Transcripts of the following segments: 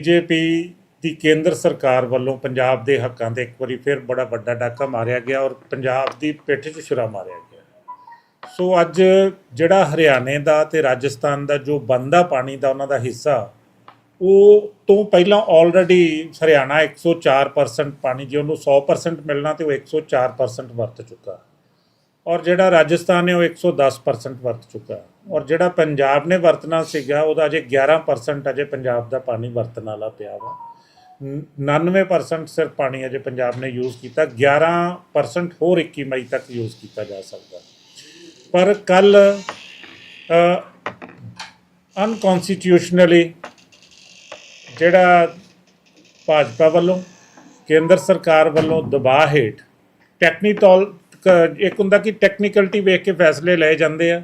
BJP ਦੀ ਕੇਂਦਰ ਸਰਕਾਰ ਵੱਲੋਂ ਪੰਜਾਬ ਦੇ ਹੱਕਾਂ ਤੇ ਇੱਕ ਵਾਰੀ ਫਿਰ ਬੜਾ ਵੱਡਾ ਡਾਕਾ ਮਾਰਿਆ ਗਿਆ ਔਰ ਪੰਜਾਬ ਦੀ ਪਿੱਠ 'ਚ ਛੁਰਾ ਮਾਰਿਆ ਗਿਆ। ਸੋ ਅੱਜ ਜਿਹੜਾ ਹਰਿਆਣੇ ਦਾ ਤੇ ਰਾਜਸਥਾਨ ਦਾ ਜੋ ਬੰਦਾ ਪਾਣੀ ਦਾ ਉਹਨਾਂ ਦਾ ਹਿੱਸਾ, ਉਹ ਤੋਂ ਪਹਿਲਾਂ ਆਲਰੇਡੀ ਹਰਿਆਣਾ 104% ਪਾਣੀ, ਜੇ ਉਹਨੂੰ 100% ਮਿਲਣਾ ਤੇ ਉਹ 104% ਵਰਤ ਚੁੱਕਾ। ਔਰ ਜਿਹੜਾ ਰਾਜਸਥਾਨ ਹੈ ਉਹ 110% ਵਰਤ ਚੁੱਕਾ। ਔਰ ਜਿਹੜਾ ਪੰਜਾਬ ਨੇ ਵਰਤਣਾ ਸੀਗਾ, ਉਹਦਾ ਅਜੇ 11% ਅਜੇ ਪੰਜਾਬ ਦਾ ਪਾਣੀ ਵਰਤਣ ਵਾਲਾ ਪਿਆ ਵਾ। ਨ- 99% ਸਿਰਫ ਪਾਣੀ ਅਜੇ ਪੰਜਾਬ ਨੇ ਯੂਜ਼ ਕੀਤਾ 11% ਹੋਰ 21 ਮਈ ਤੱਕ ਯੂਜ਼ ਕੀਤਾ ਜਾ ਸਕਦਾ। ਪਰ ਕੱਲ ਅਨਕਨਸਟੀਟਿਊਸ਼ਨਲੀ ਜਿਹੜਾ ਭਾਜਪਾ ਵੱਲੋਂ, ਕੇਂਦਰ ਸਰਕਾਰ ਵੱਲੋਂ ਦਬਾਅ ਹੇਠ ਟੈਕਨੀਕਲ ਇੱਕ ਹੁੰਦਾ ਕਿ ਟੈਕਨੀਕਲਟੀ ਵੇਖ ਕੇ ਫੈਸਲੇ ਲਏ ਜਾਂਦੇ ਆ।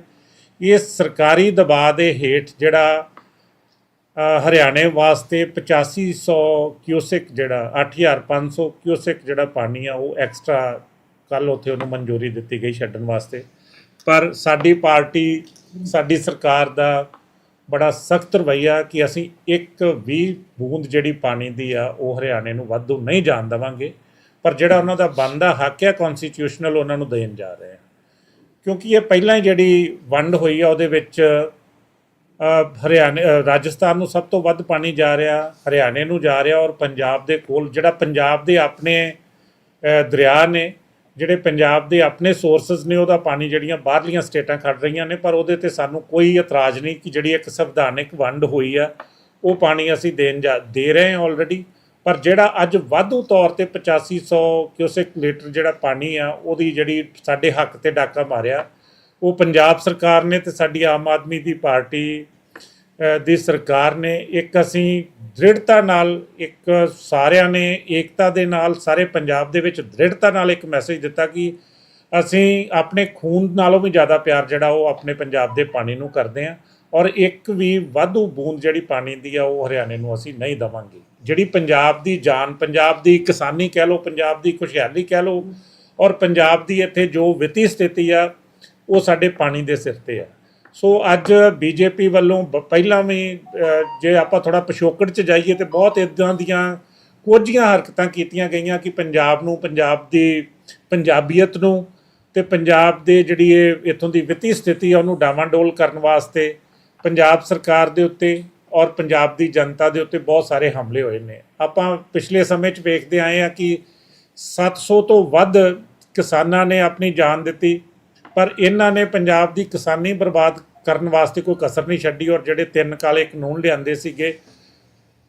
ਇਹ ਸਰਕਾਰੀ ਦਬਾਅ ਦੇ ਹੇਠ ਜਿਹੜਾ ਹਰਿਆਣੇ ਵਾਸਤੇ 8500 ਕਿਊਸਿਕ ਜਿਹੜਾ 8500 ਕਿਊਸਿਕ ਜਿਹੜਾ ਪਾਣੀ ਆ, ਉਹ ਐਕਸਟਰਾ ਕੱਲ ਉੱਥੇ ਉਹਨੂੰ ਮਨਜ਼ੂਰੀ ਦਿੱਤੀ ਗਈ ਛੱਡਣ ਵਾਸਤੇ। ਪਰ ਸਾਡੀ ਪਾਰਟੀ, ਸਾਡੀ ਸਰਕਾਰ ਦਾ ਬੜਾ ਸਖਤ ਰਵੱਈਆ ਕਿ ਅਸੀਂ ਇੱਕ ਵੀ ਬੂੰਦ ਜਿਹੜੀ ਪਾਣੀ ਦੀ ਆ, ਉਹ ਹਰਿਆਣੇ ਨੂੰ ਵਾਧੂ ਨਹੀਂ ਜਾਣ ਦੇਵਾਂਗੇ। ਪਰ ਜਿਹੜਾ ਉਹਨਾਂ ਦਾ ਬਣਦਾ ਹੱਕ ਹੈ ਕਨਸਟੀਟਿਊਸ਼ਨਲ ਉਹਨਾਂ ਨੂੰ ਦੇਣ ਜਾ ਰਹੇ ਹਾਂ ਕਿਉਂਕਿ ਇਹ ਪਹਿਲਾਂ ਹੀ ਜਿਹੜੀ ਵੰਡ ਹੋਈ ਆ ਉਹਦੇ ਵਿੱਚ ਅ, ਹਰਿਆਣੇ ਰਾਜਸਥਾਨ ਨੂੰ ਸਭ ਤੋਂ ਵੱਧ ਪਾਣੀ ਜਾ ਰਿਹਾ ਹਰਿਆਣੇ ਨੂੰ ਜਾ ਰਿਹਾ ਔਰ ਪੰਜਾਬ ਦੇ ਕੋਲ ਜਿਹੜਾ ਪੰਜਾਬ ਦੇ ਆਪਣੇ ਦਰਿਆ ਨੇ ਜਿਹੜੇ ਪੰਜਾਬ ਦੇ ਆਪਣੇ ਸੋਰਸਸ ਨੇ ਉਹਦਾ ਪਾਣੀ ਜਿਹੜੀਆਂ ਬਾਹਰਲੀਆਂ ਸਟੇਟਾਂ ਖੜ ਰਹੀਆਂ ਨੇ ਪਰ ਉਹਦੇ ਤੇ ਸਾਨੂੰ ਕੋਈ ਇਤਰਾਜ਼ ਨਹੀਂ ਕਿ ਜਿਹੜੀ ਇੱਕ ਸੰਵਿਧਾਨਿਕ ਵੰਡ ਹੋਈ ਆ ਉਹ ਪਾਣੀ ਅਸੀਂ ਦੇਣ ਜਾ ਦੇ ਰਹੇ ਹਾਂ ਆਲਰੇਡੀ ਪਰ ਜਿਹੜਾ ਅੱਜ ਵਾਧੂ ਤੌਰ ਤੇ 8500 ਕਿਊਸਿਕ ਲੀਟਰ ਜਿਹੜਾ ਪਾਣੀ ਆ, ਉਹਦੀ ਜਿਹੜੀ ਸਾਡੇ ਹੱਕ ਤੇ ਡਾਕਾ ਮਾਰਿਆ, ਉਹ ਪੰਜਾਬ ਸਰਕਾਰ ਨੇ ਤੇ ਸਾਡੀ ਆਮ ਆਦਮੀ ਦੀ ਪਾਰਟੀ ਦੀ ਸਰਕਾਰ ਨੇ, ਇੱਕ ਅਸੀਂ ਦ੍ਰਿੜਤਾ ਨਾਲ, ਇੱਕ ਸਾਰਿਆਂ ਨੇ ਏਕਤਾ ਦੇ ਨਾਲ, ਸਾਰੇ ਪੰਜਾਬ ਦੇ ਵਿੱਚ ਦ੍ਰਿੜਤਾ ਨਾਲ ਇੱਕ ਮੈਸੇਜ ਦਿੱਤਾ ਕਿ ਅਸੀਂ ਆਪਣੇ ਖੂਨ ਨਾਲੋਂ ਵੀ ਜ਼ਿਆਦਾ ਪਿਆਰ ਜਿਹੜਾ ਉਹ ਆਪਣੇ ਪੰਜਾਬ ਦੇ ਪਾਣੀ ਨੂੰ ਕਰਦੇ ਹਾਂ ਔਰ ਇੱਕ ਵੀ ਵਾਧੂ ਬੂੰਦ ਜਿਹੜੀ ਪਾਣੀ ਦੀ ਆ, ਉਹ ਹਰਿਆਣੇ ਨੂੰ ਅਸੀਂ ਨਹੀਂ ਦਵਾਂਗੇ। ਜਿਹੜੀ ਪੰਜਾਬ ਦੀ ਜਾਨ, ਪੰਜਾਬ ਦੀ ਕਿਸਾਨੀ ਕਹਿ ਲਓ, ਪੰਜਾਬ ਦੀ ਖੁਸ਼ਹਾਲੀ ਕਹਿ ਲਓ, ਔਰ ਪੰਜਾਬ ਦੀ ਇੱਥੇ ਜੋ ਵਿੱਤੀ ਸਥਿਤੀ ਆ, ਉਹ ਸਾਡੇ ਪਾਣੀ ਦੇ ਸਿਰ ਤੇ ਆ। ਸੋ ਅੱਜ ਬੀਜੇਪੀ ਵੱਲੋਂ ਬ- ਪਹਿਲਾਂ ਵੀ ਜੇ ਆਪਾਂ ਥੋੜਾ ਪਿਛੋਕੜ ਚ ਜਾਈਏ ਤੇ ਬਹੁਤ ਇਦਾਂ ਦੀਆਂ ਕੋਝੀਆਂ ਹਰਕਤਾਂ ਕੀਤੀਆਂ ਗਈਆਂ ਕਿ ਪੰਜਾਬ ਨੂੰ, ਪੰਜਾਬ ਦੀ ਪੰਜਾਬੀਅਤ ਨੂੰ ਤੇ ਪੰਜਾਬ ਦੇ ਜਿਹੜੀ ਇਹ ਇੱਥੋਂ ਦੀ ਵਿੱਤੀ ਸਥਿਤੀ ਆ, ਉਹਨੂੰ ਡਾਵਾਂਡੋਲ ਕਰਨ ਵਾਸਤੇ ਪੰਜਾਬ ਸਰਕਾਰ ਦੇ ਉੱਤੇ ਔਰ ਪੰਜਾਬ ਦੀ ਜਨਤਾ ਦੇ ਉੱਤੇ ਬਹੁਤ ਸਾਰੇ ਹਮਲੇ ਹੋਏ ਨੇ। ਆਪਾਂ ਪਿਛਲੇ ਸਮੇਂ 'ਚ ਵੇਖਦੇ ਆਏ ਆ ਕਿ 700 ਤੋਂ ਵੱਧ ਕਿਸਾਨਾਂ ਨੇ ਆਪਣੀ ਜਾਨ ਦਿੱਤੀ, ਪਰ ਇਹਨਾਂ ਨੇ ਪੰਜਾਬ ਦੀ ਕਿਸਾਨੀ ਬਰਬਾਦ ਕਰਨ ਵਾਸਤੇ ਕੋਈ ਕਸਰ ਨਹੀਂ ਛੱਡੀ ਔਰ ਜਿਹੜੇ ਤਿੰਨ ਕਾਲੇ ਕਾਨੂੰਨ ਲਿਆਂਦੇ ਸੀਗੇ,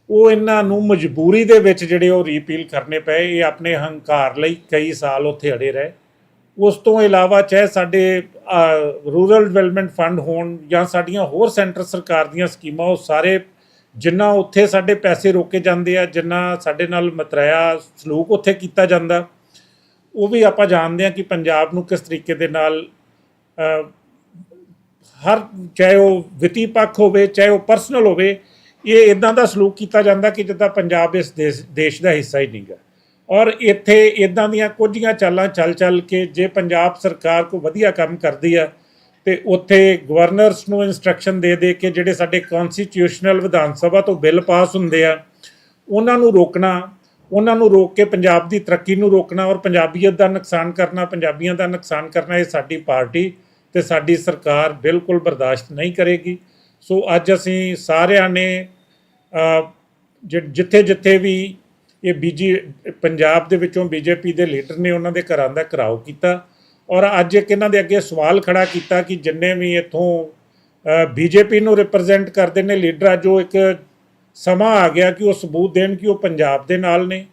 ਉਹ ਇਹਨਾਂ ਨੂੰ ਮਜਬੂਰੀ ਦੇ ਵਿੱਚ ਜਿਹੜੇ ਉਹ ਰੀਪੀਲ ਕਰਨੇ ਪਏ। ਇਹ ਆਪਣੇ ਹੰਕਾਰ ਲਈ ਕਈ ਸਾਲ ਉੱਥੇ ਅੜੇ ਰਹੇ। ਉਸ ਤੋਂ ਇਲਾਵਾ ਚਾਹੇ ਸਾਡੇ ਰੂਰਲ ਡਿਵੈਲਪਮੈਂਟ ਫੰਡ ਹੋਣ ਜਾਂ ਸਾਡੀਆਂ ਹੋਰ ਸੈਂਟਰ ਸਰਕਾਰ ਦੀਆਂ ਸਕੀਮਾਂ, ਉਹ ਸਾਰੇ ਜਿੰਨਾ ਉੱਥੇ ਸਾਡੇ ਪੈਸੇ ਰੋਕੇ ਜਾਂਦੇ ਆ, ਜਿੰਨਾ ਸਾਡੇ ਨਾਲ ਮਤਰਾਇਆ ਸਲੂਕ ਉੱਥੇ ਕੀਤਾ ਜਾਂਦਾ, ਉਹ ਵੀ ਆਪਾਂ ਜਾਣਦੇ ਹਾਂ ਕਿ ਪੰਜਾਬ ਨੂੰ ਕਿਸ ਤਰੀਕੇ ਦੇ ਨਾਲ ਹਰ, ਚਾਹੇ ਉਹ ਵਿੱਤੀ ਪੱਖ ਹੋਵੇ, ਚਾਹੇ ਉਹ ਪਰਸਨਲ ਹੋਵੇ, ਇਹ ਇਦਾਂ ਦਾ ਸਲੂਕ ਕੀਤਾ ਜਾਂਦਾ ਕਿ ਜਿੱਦਾਂ ਪੰਜਾਬ ਇਸ ਦੇਸ਼ ਦੇਸ਼ ਦਾ ਹਿੱਸਾ ਹੀ ਨਹੀਂਗਾ ਔਰ ਇੱਥੇ ਇਦਾਂ ਦੀਆਂ ਕੁਝੀਆਂ ਚਾਲਾਂ ਚੱਲ ਚੱਲ ਕੇ ਜੇ ਪੰਜਾਬ ਸਰਕਾਰ ਕੋ ਵਧੀਆ ਕੰਮ ਕਰਦੀ ਆ, ਤੇ ਉੱਥੇ ਗਵਰਨਰਸ ਨੂੰ ਇਨਸਟਰਕਸ਼ਨ ਦੇ ਦੇ ਕੇ ਜਿਹੜੇ ਸਾਡੇ ਕਨਸਟੀਟਿਊਸ਼ਨਲ ਵਿਧਾਨ ਸਭਾ ਤੋਂ ਬਿੱਲ ਪਾਸ ਹੁੰਦੇ ਆ, ਉਹਨਾਂ ਨੂੰ ਰੋਕਣਾ, ਉਹਨਾਂ ਨੂੰ ਰੋਕ ਕੇ ਪੰਜਾਬ ਦੀ ਤਰੱਕੀ ਨੂੰ ਰੋਕਣਾ ਔਰ ਪੰਜਾਬੀਅਤ ਦਾ ਨੁਕਸਾਨ ਕਰਨਾ, ਪੰਜਾਬੀਆਂ ਦਾ ਨੁਕਸਾਨ ਕਰਨਾ, ਇਹ ਸਾਡੀ ਪਾਰਟੀ ਤੇ ਸਾਡੀ ਸਰਕਾਰ ਬਿਲਕੁਲ ਬਰਦਾਸ਼ਤ ਨਹੀਂ ਕਰੇਗੀ। ਸੋ ਅੱਜ ਅਸੀਂ ਸਾਰਿਆਂ ਨੇ ਜਿੱਥੇ ਜਿੱਥੇ ਵੀ ਇਹ ਬੀਜੀ ਪੰਜਾਬ ਦੇ ਵਿੱਚੋਂ ਬੀਜੇਪੀ ਦੇ ਲੀਡਰ ਨੇ ਉਹਨਾਂ ਦੇ ਘਰਾਂ ਦਾ ਘਰਾਓ ਕੀਤਾ। ਔਰ ਅੱਜ ਇੱਕ ਇਹਨਾਂ ਦੇ ਅੱਗੇ ਸਵਾਲ ਖੜਾ ਕੀਤਾ ਕਿ ਜਿੰਨੇ ਵੀ ਇੱਥੋਂ ਬੀਜੇਪੀ ਨੂੰ ਰਿਪਰੈਜ਼ੈਂਟ ਕਰਦੇ ਨੇ ਲੀਡਰ ਜੋ ਇੱਕ ਸਮਾਂ ਆ ਗਿਆ ਕਿ ਉਹ ਸਬੂਤ ਦੇਣ ਕਿ ਉਹ ਪੰਜਾਬ ਦੇ ਨਾਲ ਨੇ,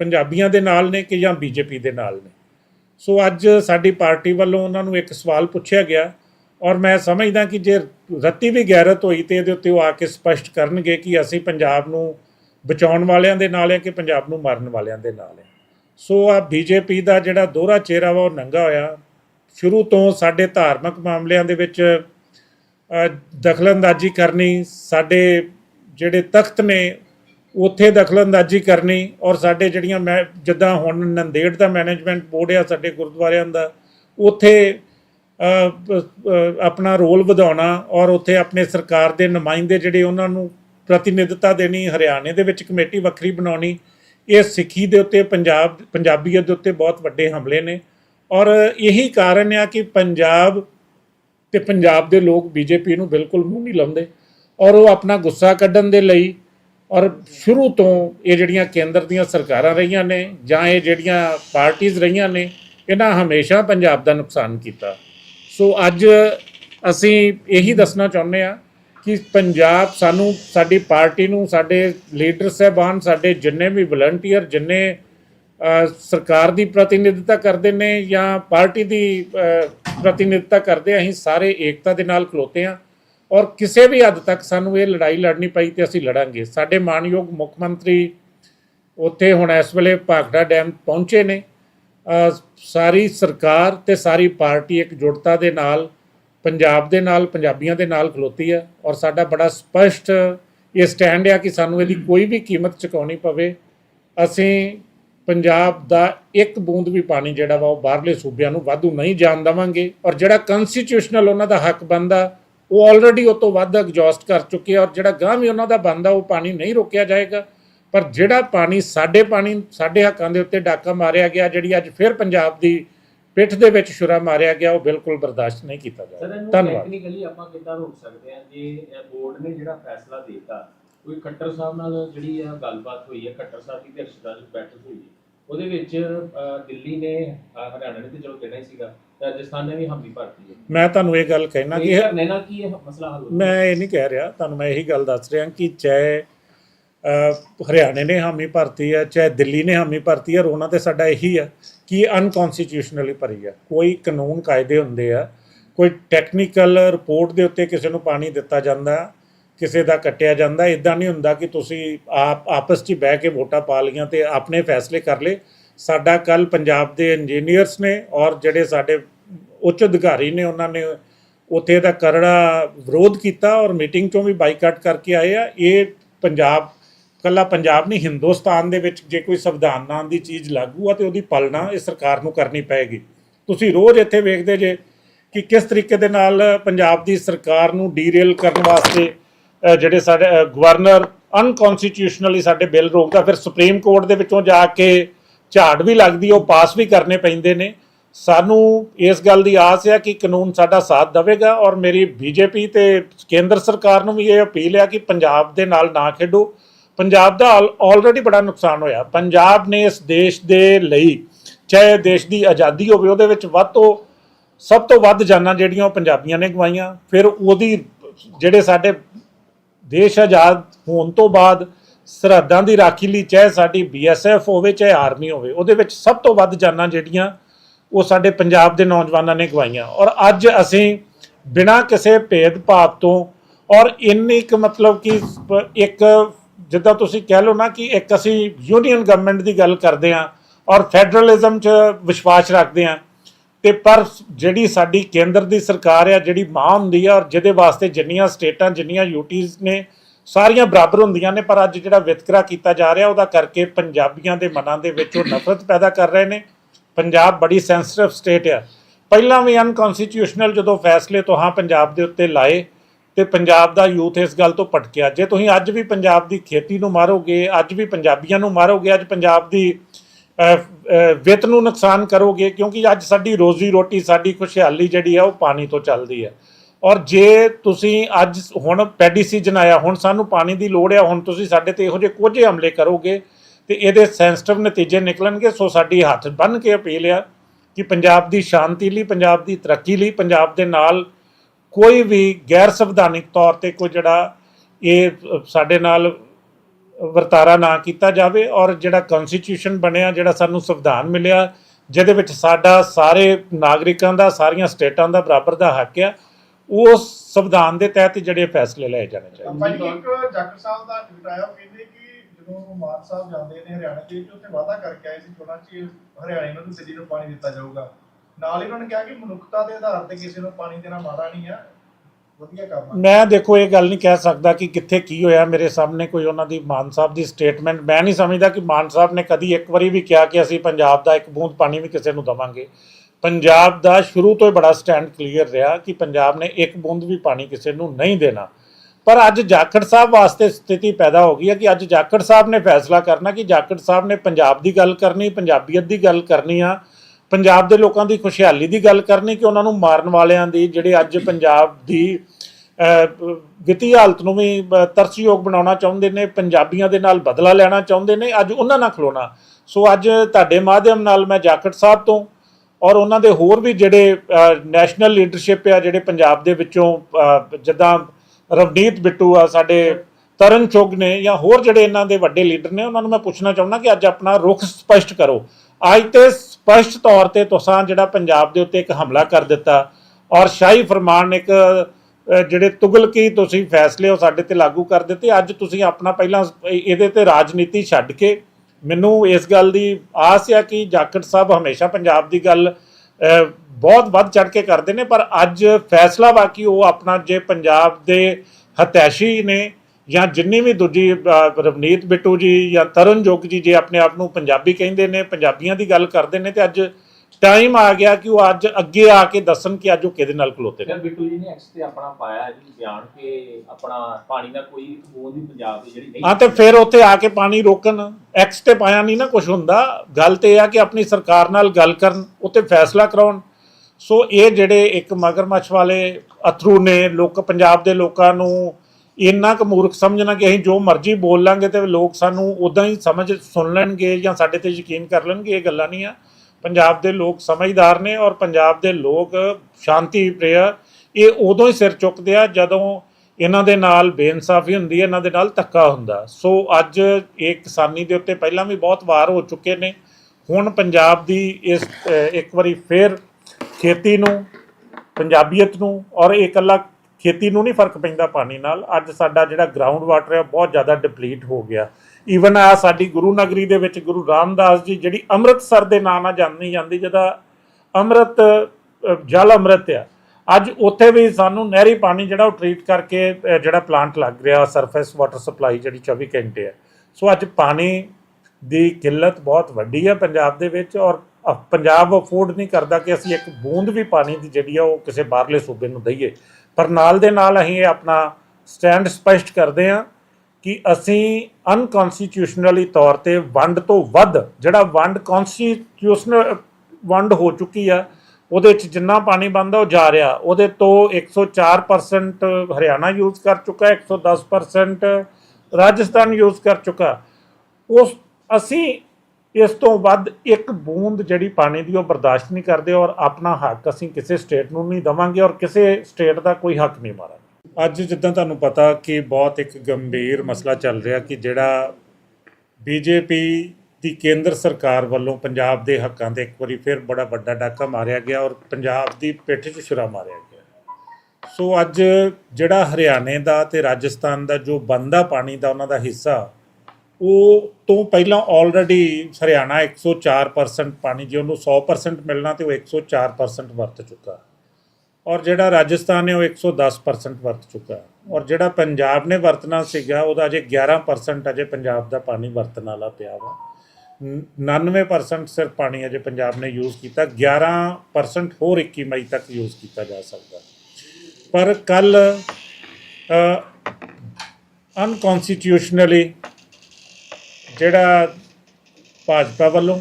ਪੰਜਾਬੀਆਂ ਦੇ ਨਾਲ ਨੇ ਕਿ ਜਾਂ ਬੀਜੇਪੀ ਦੇ ਨਾਲ ਨੇ। ਸੋ ਅੱਜ ਸਾਡੀ ਪਾਰਟੀ ਵੱਲੋਂ ਉਹਨਾਂ ਨੂੰ ਇੱਕ ਸਵਾਲ ਪੁੱਛਿਆ ਗਿਆ ਔਰ ਮੈਂ ਸਮਝਦਾ ਕਿ ਜੇ ਰੱਤੀ ਵੀ ਗੈਰਤ ਹੋਈ ਤੇ ਇਹਦੇ ਉੱਤੇ ਉਹ ਆ ਕੇ ਸਪਸ਼ਟ ਕਰਨਗੇ ਕਿ ਅਸੀਂ ਪੰਜਾਬ ਨੂੰ ਬਚਾਉਣ ਵਾਲਿਆਂ ਦੇ ਨਾਲ ਹੈ ਕਿ ਪੰਜਾਬ ਨੂੰ ਮਾਰਨ ਵਾਲਿਆਂ ਦੇ ਨਾਲ ਹੈ। ਸੋ ਆ ਬੀਜੇਪੀ ਦਾ ਜਿਹੜਾ ਦੋਹਰਾ ਚਿਹਰਾ ਵਾ, ਉਹ ਨੰਗਾ ਹੋਇਆ। ਸ਼ੁਰੂ ਤੋਂ ਸਾਡੇ ਧਾਰਮਿਕ ਮਾਮਲਿਆਂ ਦੇ ਵਿੱਚ ਦਖਲਅੰਦਾਜ਼ੀ ਕਰਨੀ, ਸਾਡੇ ਜਿਹੜੇ ਤਖਤ ਨੇ, ਉੱਥੇ ਦਖਲਅੰਦਾਜ਼ੀ ਕਰਨੀ ਔਰ ਸਾਡੇ ਜਿਹੜੀਆਂ ਮੈਂ, ਜਿੱਦਾਂ ਹੁਣ ਨੰਦੇੜ ਦਾ ਮੈਨੇਜਮੈਂਟ ਬੋਰਡ ਆ ਸਾਡੇ ਗੁਰਦੁਆਰਿਆਂ ਦਾ, ਉੱਥੇ ਆਪਣਾ ਰੋਲ ਵਧਾਉਣਾ ਔਰ ਉੱਥੇ ਆਪਣੇ ਸਰਕਾਰ ਦੇ ਨੁਮਾਇੰਦੇ ਜਿਹੜੇ ਉਹਨਾਂ ਨੂੰ ਪ੍ਰਤੀਨਿਧਤਾ ਦੇਣੀ, ਹਰਿਆਣੇ ਦੇ ਵਿੱਚ ਕਮੇਟੀ ਵੱਖਰੀ ਬਣਾਉਣੀ, ਇਹ ਸਿੱਖੀ ਦੇ ਉੱਤੇ, ਪੰਜਾਬ, ਪੰਜਾਬੀਅਤ ਦੇ ਉੱਤੇ ਬਹੁਤ ਵੱਡੇ ਹਮਲੇ ਨੇ। ਔਰ ਇਹੀ ਕਾਰਨ ਆ ਕਿ ਪੰਜਾਬ ਤੇ ਪੰਜਾਬ ਦੇ ਲੋਕ ਬੀਜੇਪੀ ਨੂੰ ਬਿਲਕੁਲ ਮੂੰਹ ਨਹੀਂ ਲਾਉਂਦੇ। ਔਰ ਉਹ ਆਪਣਾ ਗੁੱਸਾ ਕੱਢਣ ਦੇ ਲਈ, ਔਰ ਸ਼ੁਰੂ ਤੋਂ ਇਹ ਜਿਹੜੀਆਂ ਕੇਂਦਰ ਦੀਆਂ ਸਰਕਾਰਾਂ ਰਹੀਆਂ ਨੇ, ਜਾਂ ਇਹ ਜਿਹੜੀਆਂ ਪਾਰਟੀਆਂ ਰਹੀਆਂ ਨੇ, ਇਹਨਾਂ ਹਮੇਸ਼ਾ ਪੰਜਾਬ ਦਾ ਨੁਕਸਾਨ ਕੀਤਾ। ਸੋ ਅੱਜ ਅਸੀਂ ਇਹੀ ਦੱਸਣਾ ਚਾਹੁੰਦੇ ਆ ਕਿ ਪੰਜਾਬ ਸਾਨੂੰ, ਸਾਡੀ ਪਾਰਟੀ ਨੂੰ, ਸਾਡੇ ਲੀਡਰ ਸਾਹਿਬਾਨ, ਸਾਡੇ ਜਿੰਨੇ ਵੀ ਵਲੰਟੀਅਰ, ਜਿੰਨੇ ਸਰਕਾਰ ਦੀ ਪ੍ਰਤੀਨਿਧਤਾ ਕਰਦੇ ਨੇ ਜਾਂ ਪਾਰਟੀ ਦੀ ਪ੍ਰਤੀਨਿਧਤਾ ਕਰਦੇ, ਅਸੀਂ ਸਾਰੇ ਏਕਤਾ ਦੇ ਨਾਲ ਖਲੋਤੇ ਆ ਔਰ ਕਿਸੇ ਵੀ ਹੱਦ ਤੱਕ ਸਾਨੂੰ ਇਹ ਲੜਾਈ ਲੜਨੀ ਪਈ ਤੇ ਅਸੀਂ ਲੜਾਂਗੇ। ਸਾਡੇ ਮਾਨਯੋਗ ਮੁੱਖ ਮੰਤਰੀ ਉੱਥੇ ਹੁਣ ਇਸ ਵੇਲੇ ਭਾਖੜਾ ਡੈਮ ਪਹੁੰਚੇ ਨੇ। ਸਾਰੀ ਸਰਕਾਰ ਤੇ ਸਾਰੀ ਪਾਰਟੀ ਇਕਜੁੱਟਤਾ ਦੇ ਨਾਲ ਪੰਜਾਬ ਦੇ ਨਾਲ, ਪੰਜਾਬੀਆਂ ਦੇ ਨਾਲ ਖਲੋਤੀ ਆ ਔਰ ਸਾਡਾ ਬੜਾ ਸਪਸ਼ਟ ਇਹ ਸਟੈਂਡ ਆ ਕਿ ਸਾਨੂੰ ਇਹਦੀ ਕੋਈ ਵੀ ਕੀਮਤ ਚੁਕਾਉਣੀ ਪਵੇ। ਅਸੀਂ ਪੰਜਾਬ ਦਾ ਇੱਕ ਬੂੰਦ ਵੀ ਪਾਣੀ ਜਿਹੜਾ ਵਾ ਉਹ ਬਾਹਰਲੇ ਸੂਬਿਆਂ ਨੂੰ ਵਾਧੂ ਨਹੀਂ ਜਾਣ ਦੇਵਾਂਗੇ ਔਰ ਜਿਹੜਾ ਕਨਸਟੀਟਿਊਸ਼ਨਲ ਉਹਨਾਂ ਦਾ ਹੱਕ ਬੰਦਾ ਉਹ ਆਲਰੇਡੀ ਉਹ ਤੋਂ ਵੱਧ ਐਗਜ਼ੌਸਟ ਕਰ ਚੁੱਕੇ ਔਰ ਜਿਹੜਾ ਗਾਂ ਵੀ ਉਹਨਾਂ ਦਾ ਬੰਦਾ ਉਹ ਪਾਣੀ ਨਹੀਂ ਰੋਕਿਆ ਜਾਏਗਾ। ਪਰ ਜਿਹੜਾ ਪਾਣੀ ਸਾਡੇ ਪਾਣੀ, ਸਾਡੇ ਹੱਕਾਂ ਦੇ ਉੱਤੇ ਡਾਕਾ ਮਾਰਿਆ ਗਿਆ, ਜਿਹੜੀ ਅੱਜ ਫਿਰ ਪੰਜਾਬ ਦੀ ਪਿੱਠ ਦੇ ਵਿੱਚ ਛੁਰਾ ਮਾਰਿਆ ਗਿਆ ਉਹ ਬਿਲਕੁਲ ਬਰਦਾਸ਼ਤ ਨਹੀਂ ਕੀਤਾ ਜਾਏਗਾ ਇਹਨੂੰ ਧੰਨਵਾਦ। ਟੈਕਨੀਕਲੀ ਆਪਾਂ ਕਿੱਦਾਂ ਰੋਕ ਸਕਦੇ ਹਾਂ? ਜੇ ਬੋਰਡ ਨੇ ਜਿਹੜਾ ਫੈਸਲਾ ਦਿੱਤਾ ਕੋਈ ਖੱਟਰ ਸਾਹਿਬ ਨਾਲ ਜਿਹੜੀ ਆ ਗੱਲਬਾਤ ਹੋਈ ਹੈ ਖੱਟਰ ਸਾਹਿਬ ਦੀ ਧਿਰਸ਼ਤਾ ਦੀ ਬੈਠਕ ਹੋਈ ਹੈ ਉਹਦੇ ਵਿੱਚ ਦਿੱਲੀ ਨੇ ਹਰਿਆਣਾ ਨੇ ਤੇ ਚਲੋ ਦੇਣਾ ਹੀ ਸੀਗਾ ਰਾਜਸਥਾਨ ਨੇ ਵੀ ਹਾਮੀ ਭਰਤੀ ਹੈ। ਮੈਂ ਤੁਹਾਨੂੰ ਇਹ ਗੱਲ ਕਹਿਣਾ ਕਿ ਇਹ ਧਰਨੇ ਨਾਲ ਕੀ ਇਹ ਮਸਲਾ ਹੱਲ ਹੋਊਗਾ? ਮੈਂ ਇਹ ਨਹੀਂ ਕਹਿ ਰਿਹਾ ਤੁਹਾਨੂੰ ਮੈਂ ਇਹੀ ਗੱਲ ਦੱਸ ਰਿਹਾ ਕਿ ਚਾਹੇ ਹਰਿਆਣੇ ਨੇ ਹਾਮੀ ਭਰਤੀ ਹੈ ਚਾਹੇ ਦਿੱਲੀ ਨੇ ਹਾਮੀ ਭਰਤੀ ਹੈ ਉਹਨਾਂ ਤੇ ਸਾਡਾ ਇਹੀ ਆ ਕਿ ਅਨਕਨਸਟੀਟਿਊਸ਼ਨਲੀ ਭਰੀ ਆ। ਕੋਈ ਕਾਨੂੰਨ ਕਾਇਦੇ ਹੁੰਦੇ ਆ, ਕੋਈ ਟੈਕਨੀਕਲ ਰਿਪੋਰਟ ਦੇ ਉੱਤੇ ਕਿਸੇ ਨੂੰ ਪਾਣੀ ਦਿੱਤਾ ਜਾਂਦਾ, ਕਿਸੇ ਦਾ ਕੱਟਿਆ ਜਾਂਦਾ ਇਦਾਂ ਨਹੀਂ ਹੁੰਦਾ ਕਿ ਤੁਸੀਂ ਆਪ, ਆਪਸ 'ਚ ਬਹਿ ਕੇ ਵੋਟਾਂ ਪਾ ਲਈਆਂ ਤੇ ਆਪਣੇ ਫੈਸਲੇ ਕਰ ਲਏ। ਸਾਡਾ ਕੱਲ ਪੰਜਾਬ ਦੇ ਇੰਜੀਨੀਅਰਸ ਨੇ ਔਰ ਜਿਹੜੇ ਸਾਡੇ ਉੱਚ ਅਧਿਕਾਰੀ ਨੇ, ਉਹਨਾਂ ਨੇ ਉੱਥੇ ਦਾ ਕਰੜਾ ਵਿਰੋਧ ਕੀਤਾ ਔਰ ਮੀਟਿੰਗ ਚੋਂ ਵੀ ਬਾਈਕਾਟ ਕਰਕੇ ਆਏ ਆ। ਇਹ ਪੰਜਾਬ ਕੱਲਾ ਪੰਜਾਬ ਨਹੀਂ, ਹਿੰਦੁਸਤਾਨ ਦੇ ਵਿੱਚ ਜੇ ਕੋਈ ਸੰਵਿਧਾਨ ਨਾਂ ਦੀ ਚੀਜ਼ ਲਾਗੂ ਆ ਤੇ ਉਹਦੀ ਪਾਲਣਾ ਇਹ ਸਰਕਾਰ ਨੂੰ ਕਰਨੀ ਪਏਗੀ। ਤੁਸੀਂ ਰੋਜ਼ ਇੱਥੇ ਵੇਖਦੇ ਜੇ ਕਿ ਕਿਸ ਤਰੀਕੇ ਦੇ ਨਾਲ ਪੰਜਾਬ ਦੀ ਸਰਕਾਰ ਨੂੰ ਡੀਰੇਲ ਕਰਨ ਵਾਸਤੇ ਜਿਹੜੇ ਸਾਡੇ ਗਵਰਨਰ ਅਨਕਨਸਟੀਟਿਊਸ਼ਨਲੀ ਸਾਡੇ ਬਿੱਲ ਰੋਕਦਾ, ਫਿਰ ਸੁਪਰੀਮ ਕੋਰਟ ਦੇ ਵਿੱਚੋਂ ਜਾ ਕੇ ਝਾੜ ਵੀ ਲੱਗਦੀ ਉਹ ਪਾਸ ਵੀ ਕਰਨੇ ਪੈਂਦੇ ਨੇ। ਸਾਨੂੰ ਇਸ ਗੱਲ ਦੀ ਆਸ ਹੈ ਕਿ ਕਾਨੂੰਨ ਸਾਡਾ ਸਾਥ ਦੇਵੇਗਾ ਔਰ ਮੇਰੀ ਬੀਜੇਪੀ ਤੇ ਕੇਂਦਰ ਸਰਕਾਰ ਨੂੰ ਵੀ ਇਹ ਅਪੀਲ ਹੈ ਕਿ ਪੰਜਾਬ ਦੇ ਨਾਲ ਨਾ ਖੇਡੋ। ਪੰਜਾਬ ਦਾ ਆਲਰੇਡੀ ਬੜਾ ਨੁਕਸਾਨ ਹੋਇਆ। ਪੰਜਾਬ ਨੇ ਇਸ ਦੇਸ਼ ਦੇ ਲਈ, ਚਾਹੇ ਦੇਸ਼ ਦੀ ਆਜ਼ਾਦੀ ਹੋਵੇ, ਉਹਦੇ ਵਿੱਚ ਵੱਧ ਤੋਂ ਸਭ ਤੋਂ ਵੱਧ ਜਾਨਾਂ ਜਿਹੜੀਆਂ ਉਹ ਪੰਜਾਬੀਆਂ ਨੇ ਗਵਾਈਆਂ। ਫਿਰ ਉਹਦੀ ਜਿਹੜੇ ਸਾਡੇ ਦੇਸ਼ ਆਜ਼ਾਦ ਹੋਣ ਤੋਂ ਬਾਅਦ ਸਰਹੱਦਾਂ ਦੀ ਰਾਖੀ ਲਈ, ਚਾਹੇ ਸਾਡੀ ਬੀਐਸਐਫ ਹੋਵੇ, ਚਾਹੇ ਆਰਮੀ ਹੋਵੇ, ਉਹਦੇ ਵਿੱਚ ਸਭ ਤੋਂ ਵੱਧ ਜਾਨਾਂ ਜਿਹੜੀਆਂ ਉਹ ਸਾਡੇ ਪੰਜਾਬ ਦੇ ਨੌਜਵਾਨਾਂ ਨੇ ਗਵਾਈਆਂ। ਔਰ ਅੱਜ ਅਸੀਂ ਬਿਨਾਂ ਕਿਸੇ ਭੇਦਭਾਵ ਤੋਂ ਔਰ ਇੰਨੀ ਕੁ ਮਤਲਬ ਕਿ ਇੱਕ ਜਿੱਦਾਂ ਤੁਸੀਂ ਕਹਿ ਲਓ ਨਾ ਕਿ ਇੱਕ ਅਸੀਂ ਯੂਨੀਅਨ ਗਵਰਨਮੈਂਟ ਦੀ ਗੱਲ ਕਰਦੇ ਹਾਂ ਔਰ ਫੈਡਰਲਿਜ਼ਮ 'ਚ ਵਿਸ਼ਵਾਸ ਰੱਖਦੇ ਹਾਂ, ਤੇ ਪਰ ਜਿਹੜੀ ਸਾਡੀ ਕੇਂਦਰ ਦੀ ਸਰਕਾਰ ਆ, ਜਿਹੜੀ ਮਾਂ ਹੁੰਦੀ ਆ ਔਰ ਜਿਹਦੇ ਵਾਸਤੇ ਜਿੰਨੀਆਂ ਸਟੇਟਾਂ, ਜਿੰਨੀਆਂ ਯੂਟੀਜ਼ ਨੇ, ਸਾਰੀਆਂ ਬਰਾਬਰ ਹੁੰਦੀਆਂ ਨੇ, ਪਰ ਅੱਜ ਜਿਹੜਾ ਵਿਤਕਰਾ ਕੀਤਾ ਜਾ ਰਿਹਾ, ਉਹਦਾ ਕਰਕੇ ਪੰਜਾਬੀਆਂ ਦੇ ਮਨਾਂ ਦੇ ਵਿੱਚ ਉਹ ਨਫ਼ਰਤ ਪੈਦਾ ਕਰ ਰਹੇ ਨੇ। ਪੰਜਾਬ ਬੜੀ ਸੈਂਸਿਟਿਵ ਸਟੇਟ ਆ। ਪਹਿਲਾਂ ਵੀ ਅਨਕਨਸਟੀਟਿਊਸ਼ਨਲ ਜਦੋਂ ਫੈਸਲੇ ਤੋਂ ਹਾਂ ਪੰਜਾਬ ਦੇ ਉੱਤੇ ਲਾਏ ਤੇ ਪੰਜਾਬ ਦਾ ਯੂਥ ਇਸ ਗੱਲ ਤੋਂ ਭਟਕਿਆ। ਜੇ ਤੁਸੀਂ ਅੱਜ ਵੀ ਪੰਜਾਬ ਦੀ ਖੇਤੀ ਨੂੰ ਮਾਰੋਗੇ ਅੱਜ ਵੀ ਪੰਜਾਬੀਆਂ ਨੂੰ ਮਾਰੋਗੇ ਅੱਜ ਪੰਜਾਬ ਦੀ ਅਹ, ਵਿੱਤ ਨੂੰ ਨੁਕਸਾਨ ਕਰੋਗੇ ਕਿਉਂਕਿ ਅੱਜ ਸਾਡੀ ਰੋਜ਼ੀ ਰੋਟੀ ਸਾਡੀ ਖੁਸ਼ਹਾਲੀ ਜਿਹੜੀ ਆ ਉਹ ਪਾਣੀ ਤੋਂ ਚੱਲਦੀ ਹੈ ਔਰ ਜੇ ਤੁਸੀਂ ਅੱਜ ਹੁਣ ਪੈਡੀ ਸੀਜ਼ਨ ਆਇਆ ਹੁਣ ਸਾਨੂੰ ਪਾਣੀ ਦੀ ਲੋੜ ਆ ਹੁਣ ਤੁਸੀਂ ਸਾਡੇ ਤੇ ਇਹੋ ਜਿਹੇ ਕੋਝੇ ਹਮਲੇ ਕਰੋਗੇ ਤੇ ਇਹਦੇ ਸੈਂਸਿਟਿਵ ਨਤੀਜੇ ਨਿਕਲਣਗੇ ਸੋ ਸਾਡੀ ਹੱਥ ਬੰਨ ਕੇ ਅਪੀਲ ਆ ਕਿ ਪੰਜਾਬ ਦੀ ਸ਼ਾਂਤੀ ਲਈ ਪੰਜਾਬ ਦੀ ਤਰੱਕੀ ਲਈ ਪੰਜਾਬ ਦੇ ਨਾਲ ਕੋਈ ਵੀ ਗੈਰ ਸੰਵਿਧਾਨਿਕ ਤੌਰ ਤੇ ਕੋਈ ਜਿਹੜਾ ਇਹ ਸਾਡੇ ਨਾਲ ਵਰਤਾਰਾ ਨਾ ਕੀਤਾ ਜਾਵੇ ਔਰ ਜਿਹੜਾ ਕਨਸਟੀਟਿਊਸ਼ਨ ਬਣਿਆ, ਜਿਹੜਾ ਸਾਨੂੰ ਸੰਵਿਧਾਨ ਮਿਲਿਆ, ਜਿਹਦੇ ਵਿੱਚ ਸਾਡਾ ਸਾਰੇ ਨਾਗਰਿਕਾਂ ਦਾ, ਸਾਰੀਆਂ ਸਟੇਟਾਂ ਦਾ ਬਰਾਬਰ ਦਾ ਹੱਕ ਆ ਉਸ ਸੰਵਿਧਾਨ ਦੇ ਤਹਿਤ ਜਿਹੜੇ ਫੈਸਲੇ ਲਏ ਜਾਣੇ ਚਾਹੀਦੇ ਆਪਾਂ ਇੱਕ ਜੱਟ ਸਾਹਿਬ ਦਾ ਟਵੀਟ ਆਇਆ, ਉਹ ਕਹਿੰਦੇ ਕਿ ਜਦੋਂ ਮਾਨ ਸਾਹਿਬ ਜਾਂਦੇ ਨੇ ਹਰਿਆਣਾ ਚ ਤੇ ਵਾਅਦਾ ਕਰਕੇ ਆਏ ਸੀ ਚੋਣਾਂ ਚ ਹਰਿਆਣੇ ਨੂੰ ਦਿੱਲੀ ਨੂੰ ਪਾਣੀ ਦਿੱਤਾ ਜਾਊਗਾ। ਨਾਲ ਹੀ ਉਹਨਾਂ ਨੇ ਕਿਹਾ ਕਿ ਮਨੁੱਖਤਾ ਦੇ ਆਧਾਰ ਤੇ ਕਿਸੇ ਨੂੰ ਪਾਣੀ ਦੇਣਾ ਮਾੜਾ ਨਹੀਂ ਆ। ਵਧੀਆ ਕੰਮ ਆ। ਮੈਂ ਦੇਖੋ, ਇਹ ਗੱਲ ਨਹੀਂ ਕਹਿ ਸਕਦਾ ਕਿ ਕਿੱਥੇ ਕੀ ਹੋਇਆ। ਮੇਰੇ ਸਾਹਮਣੇ ਕੋਈ ਉਹਨਾਂ ਦੀ ਮਾਨ ਸਾਹਿਬ ਦੀ ਸਟੇਟਮੈਂਟ ਮੈਂ ਨਹੀਂ ਸਮਝਦਾ ਕਿ ਮਾਨ ਸਾਹਿਬ ਨੇ ਕਦੀ ਇੱਕ ਵਾਰੀ ਵੀ ਕਿਹਾ ਕਿ ਅਸੀਂ ਪੰਜਾਬ ਦਾ ਇੱਕ ਬੂੰਦ ਪਾਣੀ ਵੀ ਕਿਸੇ ਨੂੰ ਦਵਾਂਗੇ। ਪੰਜਾਬ ਦਾ ਸ਼ੁਰੂ ਤੋਂ ਹੀ ਬੜਾ ਸਟੈਂਡ ਕਲੀਅਰ ਰਿਹਾ ਕਿ ਪੰਜਾਬ ਨੇ ਇੱਕ ਬੂੰਦ ਵੀ ਪਾਣੀ ਕਿਸੇ ਨੂੰ ਨਹੀਂ ਦੇਣਾ। ਪਰ ਅੱਜ ਜਾਖੜ ਸਾਹਿਬ ਵਾਸਤੇ ਸਥਿਤੀ ਪੈਦਾ ਹੋ ਗਈ ਹੈ ਕਿ ਅੱਜ ਜਾਖੜ ਸਾਹਿਬ ਨੇ ਫੈਸਲਾ ਕਰਨਾ ਕਿ ਜਾਖੜ ਸਾਹਿਬ ਨੇ ਪੰਜਾਬ ਦੀ ਗੱਲ ਕਰਨੀ, ਪੰਜਾਬੀਅਤ ਦੀ ਗੱਲ ਕਰਨੀ ਆ। ਪੰਜਾਬ ਦੇ ਲੋਕਾਂ ਦੀ ਖੁਸ਼ਹਾਲੀ ਦੀ ਗੱਲ ਕਰਨੀ ਕਿ ਉਹਨਾਂ ਨੂੰ ਮਾਰਨ ਵਾਲਿਆਂ ਦੀ ਜਿਹੜੇ ਅੱਜ ਪੰਜਾਬ ਦੀ ਵਿੱਤੀ ਹਾਲਤ ਨੂੰ ਵੀ ਤਰਸਯੋਗ ਬਣਾਉਣਾ ਚਾਹੁੰਦੇ ਨੇ, ਪੰਜਾਬੀਆਂ ਦੇ ਨਾਲ ਬਦਲਾ ਲੈਣਾ ਚਾਹੁੰਦੇ ਨੇ, ਅੱਜ ਉਹਨਾਂ ਨਾਲ ਖਲੋਣਾ। ਸੋ ਅੱਜ ਤੁਹਾਡੇ ਮਾਧਿਅਮ ਨਾਲ ਮੈਂ ਜਾਖੜ ਸਾਹਿਬ ਤੋਂ ਔਰ ਉਹਨਾਂ ਦੇ ਹੋਰ ਵੀ ਜਿਹੜੇ ਨੈਸ਼ਨਲ ਲੀਡਰਸ਼ਿਪ ਆ, ਜਿਹੜੇ ਪੰਜਾਬ ਦੇ ਵਿੱਚੋਂ ਜਿੱਦਾਂ ਰਵਨੀਤ ਬਿੱਟੂ ਆ, ਸਾਡੇ ਤਰਨ ਚੁੱਗ ਨੇ ਜਾਂ ਹੋਰ ਜਿਹੜੇ ਇਹਨਾਂ ਦੇ ਵੱਡੇ ਲੀਡਰ ਨੇ, ਉਹਨਾਂ ਨੂੰ ਮੈਂ ਪੁੱਛਣਾ ਚਾਹੁੰਦਾ ਕਿ ਅੱਜ ਆਪਣਾ ਰੁਖ ਸਪਸ਼ਟ ਕਰੋ। ਅੱਜ ਤੇ ਸਪਸ਼ਟ ਤੌਰ ਤੇ ਤੁਸਾਂ ਜਿਹੜਾ ਪੰਜਾਬ ਦੇ ਉੱਤੇ ਇੱਕ ਹਮਲਾ ਕਰ ਦਿੱਤਾ ਔਰ ਸ਼ਾਹੀ ਫਰਮਾਨ ਇੱਕ ਅਹ, ਜਿਹੜੇ ਤੁਗਲਕੀ ਤੁਸੀਂ ਫੈਸਲੇ ਉਹ ਸਾਡੇ ਤੇ ਲਾਗੂ ਕਰ ਦਿੱਤੇ। ਅੱਜ ਤੁਸੀਂ ਆਪਣਾ ਪਹਿਲਾਂ ਇਹਦੇ ਤੇ ਰਾਜਨੀਤੀ ਛੱਡ ਕੇ ਮੈਨੂੰ ਇਸ ਗੱਲ ਦੀ ਆਸ ਆ ਕਿ ਜਾਖੜ ਸਾਹਿਬ ਹਮੇਸ਼ਾ ਪੰਜਾਬ ਦੀ ਗੱਲ ਬਹੁਤ ਵੱਧ ਚੜ ਕੇ ਕਰਦੇ ਨੇ ਪਰ ਅੱਜ ਫੈਸਲਾ ਵਾ ਕਿ ਉਹ ਆਪਣਾ ਜੇ ਪੰਜਾਬ ਦੇ ਹਤੈਸ਼ੀ ਨੇ ਜਾਂ ਜਿੰਨੀ ਵੀ ਦੂਜੀ ਰਵਨੀਤ ਬਿੱਟੂ ਜੀ ਜਾਂ ਤਰਨ ਜੋਗ ਜੀ ਜੇ ਆਪਣੇ ਆਪ ਨੂੰ ਪੰਜਾਬੀ ਕਹਿੰਦੇ ਨੇ ਪੰਜਾਬੀਆਂ ਦੀ ਗੱਲ ਕਰਦੇ ਨੇ ਤੇ ਅੱਜ ਟਾਈਮ ਆ ਗਿਆ ਕਿ ਉਹ ਅੱਜ ਅੱਗੇ ਆ ਕੇ ਦੱਸਣ ਕਿ ਅੱਜ ਉਹ ਕਿਹਦੇ ਨਾਲ ਖਲੋਤੇ ਨੇ। ਬਿੱਟੂ ਜੀ ਨੇ ਐਕਸ ਤੇ ਆਪਣਾ ਪਾਇਆ ਜੀ ਬਿਆਨ ਕਿ ਆਪਣਾ ਪਾਣੀ ਦਾ ਕੋਈ ਬੂੰਦ ਵੀ ਪੰਜਾਬ ਦੀ ਜਿਹੜੀ ਨਹੀਂ ਹਾਂ ਤੇ ਫਿਰ ਉੱਥੇ ਆ ਕੇ ਪਾਣੀ ਰੋਕਣ ਐਕਸ ਤੇ ਪਾਇਆ ਨਹੀਂ ਨਾ ਕੁਝ ਹੁੰਦਾ। ਗੱਲ ਤੇ ਇਹ ਆ ਕਿ ਆਪਣੀ ਸਰਕਾਰ ਨਾਲ ਗੱਲ ਕਰਨ ਉੱਤੇ ਫੈਸਲਾ ਕਰਾਉਣ। ਸੋ ਇਹ ਜਿਹੜੇ ਇੱਕ ਮਗਰਮੱਛ ਵਾਲੇ ਅਥਰੂ ਨੇ ਲੋਕ ਪੰਜਾਬ ਦੇ ਲੋਕਾਂ ਨੂੰ ਇੰਨਾ ਕੁ ਮੂਰਖ ਸਮਝਣਾ ਕਿ ਅਸੀਂ ਜੋ ਮਰਜ਼ੀ ਬੋਲ ਲਾਂਗੇ ਤੇ ਲੋਕ ਸਾਨੂੰ ਉਦਾਂ ਹੀ ਸਮਝ ਸੁਣ ਲੈਣਗੇ ਜਾਂ ਸਾਡੇ ਤੇ ਯਕੀਨ ਕਰ ਲੈਣਗੇ, ਇਹ ਗੱਲਾਂ ਨਹੀਂ ਆ। ਪੰਜਾਬ ਦੇ ਲੋਕ ਸਮਝਦਾਰ ਨੇ ਔਰ ਪੰਜਾਬ ਦੇ ਲੋਕ ਸ਼ਾਂਤੀ, ਪ੍ਰਿਆ, ਇਹ ਉਦੋਂ ਹੀ ਸਿਰ ਚੁੱਕਦੇ ਆ ਜਦੋਂ ਇਹਨਾਂ ਦੇ ਨਾਲ ਬੇਇਨਸਾਫੀ ਹੁੰਦੀ ਹੈ, ਇਹਨਾਂ ਦੇ ਨਾਲ ਧੱਕਾ ਹੁੰਦਾ। ਸੋ ਅੱਜ ਇਹ ਕਿਸਾਨੀ ਦੇ ਉੱਤੇ ਪਹਿਲਾਂ ਵੀ ਬਹੁਤ ਵਾਰ ਹੋ ਚੁੱਕੇ ਨੇ। ਹੁਣ ਪੰਜਾਬ ਦੀ ਇਸ ਇੱਕ ਵਾਰੀ ਫੇਰ ਖੇਤੀ ਨੂੰ, ਪੰਜਾਬੀਅਤ ਨੂੰ ਔਰ ਇਹ ਇਕੱਲਾ ਖੇਤੀ ਨੂੰ ਨਹੀਂ ਫ਼ਰਕ ਪੈਂਦਾ ਪਾਣੀ ਨਾਲ। ਅੱਜ ਸਾਡਾ ਜਿਹੜਾ ਗਰਾਊਂਡ ਵਾਟਰ ਹੈ ਬਹੁਤ ਜ਼ਿਆਦਾ ਡਿਪਲੀਟ ਹੋ ਗਿਆ। ਈਵਨ ਆ ਸਾਡੀ ਗੁਰੂ ਨਗਰੀ ਦੇ ਵਿੱਚ ਗੁਰੂ ਰਾਮਦਾਸ ਜੀ, ਜਿਹੜੀ ਅੰਮ੍ਰਿਤਸਰ ਦੇ ਨਾਂ ਨਾਲ ਜਾਣੀ ਜਾਂਦੀ, ਜਿਹਦਾ ਅੰਮ੍ਰਿਤ ਜਲ ਅੰਮ੍ਰਿਤ ਆ। ਅੱਜ ਉੱਥੇ ਵੀ ਸਾਨੂੰ ਨਹਿਰੀ ਪਾਣੀ ਜਿਹੜਾ ਉਹ ਟ੍ਰੀਟ ਕਰਕੇ ਜਿਹੜਾ ਪਲਾਂਟ ਲੱਗ ਰਿਹਾ ਸਰਫੇਸ ਵਾਟਰ ਸਪਲਾਈ ਜਿਹੜੀ 24 ਘੰਟੇ ਹੈ ਸੋ ਅੱਜ ਪਾਣੀ ਦੀ ਕਿੱਲਤ ਬਹੁਤ ਵੱਡੀ ਹੈ ਪੰਜਾਬ ਦੇ ਵਿੱਚ ਔਰ ਅ- ਪੰਜਾਬ ਅਫੋਰਡ ਨਹੀਂ ਕਰਦਾ ਕਿ ਅਸੀਂ ਇੱਕ ਬੂੰਦ ਵੀ ਪਾਣੀ ਦੀ ਜਿਹੜੀ ਆ ਉਹ ਕਿਸੇ ਬਾਹਰਲੇ ਸੂਬੇ ਨੂੰ ਦਈਏ। ਪਰ ਨਾਲ ਦੇ ਨਾਲ ਅਸੀਂ ਇਹ ਆਪਣਾ ਸਟੈਂਡ ਸਪਸ਼ਟ ਕਰਦੇ ਹਾਂ ਕਿ ਅਸੀਂ ਅਨਕਨਸਟੀਟਿਊਸ਼ਨਲੀ ਤੌਰ ਤੇ ਵੰਡ ਤੋਂ ਵੱਧ, ਜਿਹੜਾ ਵੰਡ ਕਨਸਟੀਟਿਊਸ਼ਨਲ ਵੰਡ ਹੋ ਚੁੱਕੀ ਆ, ਉਹਦੇ ਵਿੱਚ ਜਿੰਨਾ ਪਾਣੀ ਬੰਦਾ ਉਹ ਜਾ ਰਿਹਾ। ਉਹਦੇ ਤੋਂ 104% ਹਰਿਆਣਾ ਯੂਜ਼ ਕਰ ਚੁੱਕਾ 110% ਰਾਜਸਥਾਨ ਯੂਜ਼ ਕਰ ਚੁੱਕਾ। ਉਸ, ਅਸੀਂ ਇਸ ਤੋਂ ਵੱਧ ਇੱਕ ਬੂੰਦ ਜਿਹੜੀ ਪਾਣੀ ਦੀ ਉਹ ਬਰਦਾਸ਼ਤ ਨਹੀਂ ਕਰਦੇ ਔਰ ਆਪਣਾ ਹੱਕ ਅਸੀਂ ਕਿਸੇ ਸਟੇਟ ਨੂੰ ਨਹੀਂ ਦਵਾਂਗੇ ਔਰ ਕਿਸੇ ਸਟੇਟ ਦਾ ਕੋਈ ਹੱਕ ਨਹੀਂ ਮਾਰਾਂਗੇ। ਅੱਜ ਜਿੱਦਾਂ ਤੁਹਾਨੂੰ ਪਤਾ ਕਿ ਬਹੁਤ ਇੱਕ ਗੰਭੀਰ ਮਸਲਾ ਚੱਲ ਰਿਹਾ ਕਿ ਜਿਹੜਾ ਬੀਜੇਪੀ ਦੀ ਕੇਂਦਰ ਸਰਕਾਰ ਵੱਲੋਂ ਪੰਜਾਬ ਦੇ ਹੱਕਾਂ ਤੇ ਇੱਕ ਵਾਰੀ ਫਿਰ ਬੜਾ ਵੱਡਾ ਡਾਕਾ ਮਾਰਿਆ ਗਿਆ ਔਰ ਪੰਜਾਬ ਦੀ ਪਿੱਠ 'ਚ ਛੁਰਾ ਮਾਰਿਆ ਗਿਆ। ਸੋ ਅੱਜ ਜਿਹੜਾ ਹਰਿਆਣੇ ਦਾ ਤੇ ਰਾਜਸਥਾਨ ਦਾ ਜੋ ਬੰਦਾ ਪਾਣੀ ਦਾ ਉਹਨਾਂ ਦਾ ਹਿੱਸਾ ਉਹ ਤੋਂ ਪਹਿਲਾਂ ਆਲਰੇਡੀ ਹਰਿਆਣਾ 104% ਪਾਣੀ, ਜੇ ਉਹਨੂੰ 100% ਮਿਲਣਾ ਤੇ ਉਹ 104% ਵਰਤ ਚੁੱਕਾ। ਔਰ ਜਿਹੜਾ ਰਾਜਸਥਾਨ ਹੈ ਉਹ 110% ਵਰਤ ਚੁੱਕਾ। ਔਰ ਜਿਹੜਾ ਪੰਜਾਬ ਨੇ ਵਰਤਣਾ ਸੀਗਾ, ਉਹਦਾ ਅਜੇ 11% ਅਜੇ ਪੰਜਾਬ ਦਾ ਪਾਣੀ ਵਰਤਣ ਵਾਲਾ ਪਿਆ ਵਾ। ਨ- 99% ਸਿਰਫ ਪਾਣੀ ਅਜੇ ਪੰਜਾਬ ਨੇ ਯੂਜ਼ ਕੀਤਾ 11% ਹੋਰ 21 ਮਈ ਤੱਕ ਯੂਜ਼ ਕੀਤਾ ਜਾ ਸਕਦਾ। ਪਰ ਕੱਲ ਅਨਕਨਸਟੀਟਿਊਸ਼ਨਲੀ ਜਿਹੜਾ ਭਾਜਪਾ ਵੱਲੋਂ,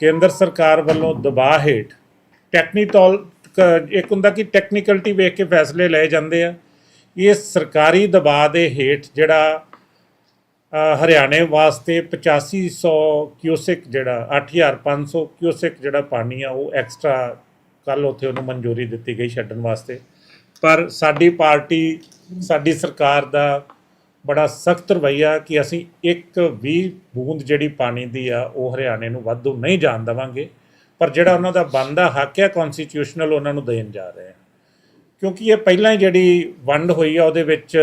ਕੇਂਦਰ ਸਰਕਾਰ ਵੱਲੋਂ ਦਬਾਅ ਹੇਠ ਟੈਕਨੀਕਲ ਇੱਕ ਹੁੰਦਾ ਕਿ ਟੈਕਨੀਕਲਟੀ ਵੇਖ ਕੇ ਫੈਸਲੇ ਲਏ ਜਾਂਦੇ ਆ। ਇਹ ਸਰਕਾਰੀ ਦਬਾਅ ਦੇ ਹੇਠ ਜਿਹੜਾ ਹਰਿਆਣੇ ਵਾਸਤੇ 8500 ਕਿਊਸਿਕ ਜਿਹੜਾ 8500 ਕਿਊਸਿਕ ਜਿਹੜਾ ਪਾਣੀ ਆ, ਉਹ ਐਕਸਟਰਾ ਕੱਲ ਉੱਥੇ ਉਹਨੂੰ ਮਨਜ਼ੂਰੀ ਦਿੱਤੀ ਗਈ ਛੱਡਣ ਵਾਸਤੇ। ਪਰ ਸਾਡੀ ਪਾਰਟੀ, ਸਾਡੀ ਸਰਕਾਰ ਦਾ ਬੜਾ ਸਖਤ ਰਵੱਈਆ ਕਿ ਅਸੀਂ ਇੱਕ ਵੀ ਬੂੰਦ ਜਿਹੜੀ ਪਾਣੀ ਦੀ ਆ, ਉਹ ਹਰਿਆਣੇ ਨੂੰ ਵਾਧੂ ਨਹੀਂ ਜਾਣ ਦੇਵਾਂਗੇ। ਪਰ ਜਿਹੜਾ ਉਹਨਾਂ ਦਾ ਬਣਦਾ ਹੱਕ ਹੈ ਕਨਸਟੀਟਿਊਸ਼ਨਲ ਉਹਨਾਂ ਨੂੰ ਦੇਣ ਜਾ ਰਹੇ ਆ ਕਿਉਂਕਿ ਇਹ ਪਹਿਲਾਂ ਹੀ ਜਿਹੜੀ ਵੰਡ ਹੋਈ ਆ, ਉਹਦੇ ਵਿੱਚ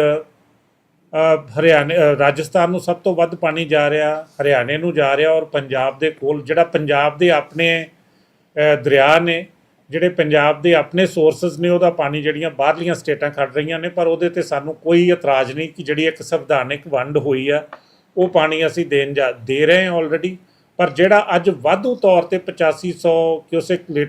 ਹਰਿਆਣੇ ਰਾਜਸਥਾਨ ਨੂੰ ਸਭ ਤੋਂ ਵੱਧ ਪਾਣੀ ਜਾ ਰਿਹਾ, ਹਰਿਆਣੇ ਨੂੰ ਜਾ ਰਿਹਾ ਔਰ ਪੰਜਾਬ ਦੇ ਕੋਲ, ਜਿਹੜਾ ਪੰਜਾਬ ਦੇ ਆਪਣੇ ਦਰਿਆ ਨੇ ਜਿਹੜੇ ਪੰਜਾਬ ਦੇ ਆਪਣੇ ਸੋਰਸਸ ਨੇ, ਉਹਦਾ ਪਾਣੀ ਜਿਹੜੀਆਂ ਬਾਹਰਲੀਆਂ ਸਟੇਟਾਂ ਖੜ ਰਹੀਆਂ ਨੇ, ਪਰ ਉਹਦੇ ਤੇ ਸਾਨੂੰ ਕੋਈ ਇਤਰਾਜ਼ ਨਹੀਂ ਕਿ ਜਿਹੜੀ ਇੱਕ ਸੰਵਿਧਾਨਿਕ ਵੰਡ ਹੋਈ ਆ, ਉਹ ਪਾਣੀ ਅਸੀਂ ਦੇਣ ਜਾ, ਦੇ ਰਹੇ ਹਾਂ ਆਲਰੇਡੀ ਪਰ ਜਿਹੜਾ ਅੱਜ ਵਾਧੂ ਤੌਰ ਤੇ 8500 ਕਿਊਸਿਕ ਲੀਟਰ